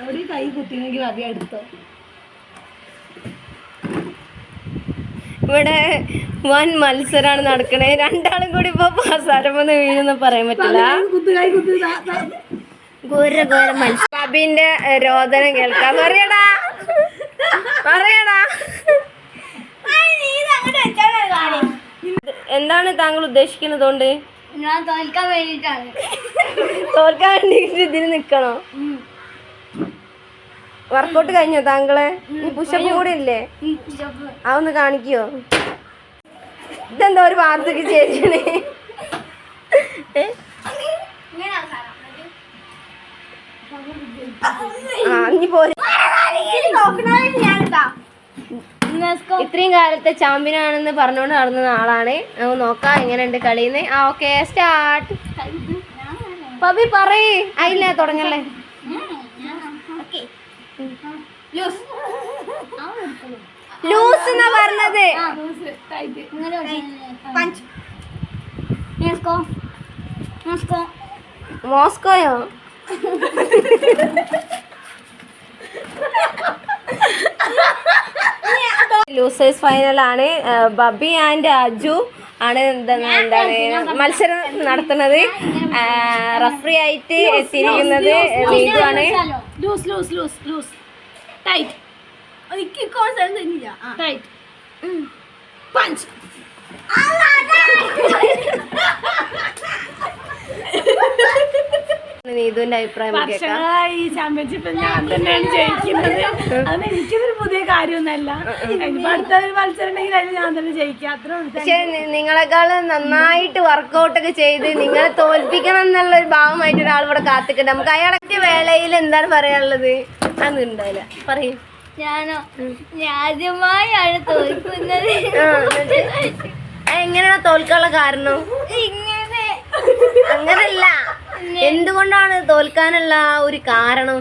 എവിടെ കൈ കുത്തിനെങ്കിൽ അഭി എടുത്തോ ഇവിടെ വൻ മത്സരമാണ് നടക്കണേ. രണ്ടാളും കൂടി ഇപ്പൊ പാസാരമെന്ന് വീണെന്ന് പറയാൻ പറ്റില്ല. ഘോര ഘോര മത്സരം ബബിന്റെ രോദനം കേൾക്കാം. പറയടാ. പറയടാ. എന്താണ് താങ്കൾ ഉദ്ദേശിക്കുന്നത് കൊണ്ട്? ഞാൻ തോൽക്കാൻ വേണ്ടിട്ടാണ് തോൽക്കാൻ വേണ്ടിട്ട് ഇതിന് നിക്കണോ? വർക്കൗട്ട് കഴിഞ്ഞോ താങ്കളെ? പുഷപ്പ് കൂടെ ഇല്ലേ? അതൊന്ന് കാണിക്കോ? ഇതെന്താ ഒരു വാർത്തക്ക് ചേച്ചണേ ആ നീ പോരെ. ഇത്രയും കാലത്തെ ചാമ്പ്യനാണെന്ന് പറഞ്ഞുകൊണ്ട് നടന്ന ആളാണ്. നമുക്ക് നോക്കാം എങ്ങനെയുണ്ട് കളിന്ന്? ആ ഓക്കെ സ്റ്റാർട്ട് പബി പറയേ. ആയില്ല തുടങ്ങല്ലേ? ലൂസ് എന്നാ പറഞ്ഞത്? മോസ്കോയോ ലൂസേഴ്സ് ഫൈനലാണ് ബബി ആൻഡ് അജു ആണ് എന്താണ് എന്താണ് മത്സരം നടത്തുന്നത്. റഫറി ആയിട്ട് എത്തിയിരിക്കുന്നത് നീതു ആണ്. Loose loose loose loose tight punch നീതുവിന്റെ അഭിപ്രായം വർഷങ്ങളായി ഈ ചാമ്പ്യൻഷിപ്പ് ഞാൻ തന്നെയാണ് ജയിക്കുന്നത്. അത് എനിക്കൊരു പുതിയ കാര്യമൊന്നുമല്ല. ഇനിയിപ്പോ അടുത്ത ഒരു മത്സരം ഉണ്ടെങ്കിൽ അതിൽ ഞാൻ തന്നെ ജയിക്കുക അത്ര പക്ഷെ നിങ്ങളെക്കാൾ നന്നായിട്ട് വർക്ക്ഔട്ട് ഒക്കെ ചെയ്ത് നിങ്ങളെ തോൽപ്പിക്കണം എന്നുള്ള ഒരു ഭാവമായിട്ട് ഒരാൾ ഇവിടെ കാത്തിക്കട്ടെ നമുക്ക് അയാളൊക്കെ വേളയിൽ എന്താണ് പറയാനുള്ളത്? അതൊന്നും ഉണ്ടാവില്ല. പറയൂ. ഞാനോ? ഞാൻ ആദ്യമായാണ് തോൽക്കുന്നത്? എങ്ങനെയാണ് തോൽക്കാനുള്ള കാരണം? ഇങ്ങനെ എന്തുകൊണ്ടാണ് തോൽക്കാനുള്ള ഒരു കാരണം?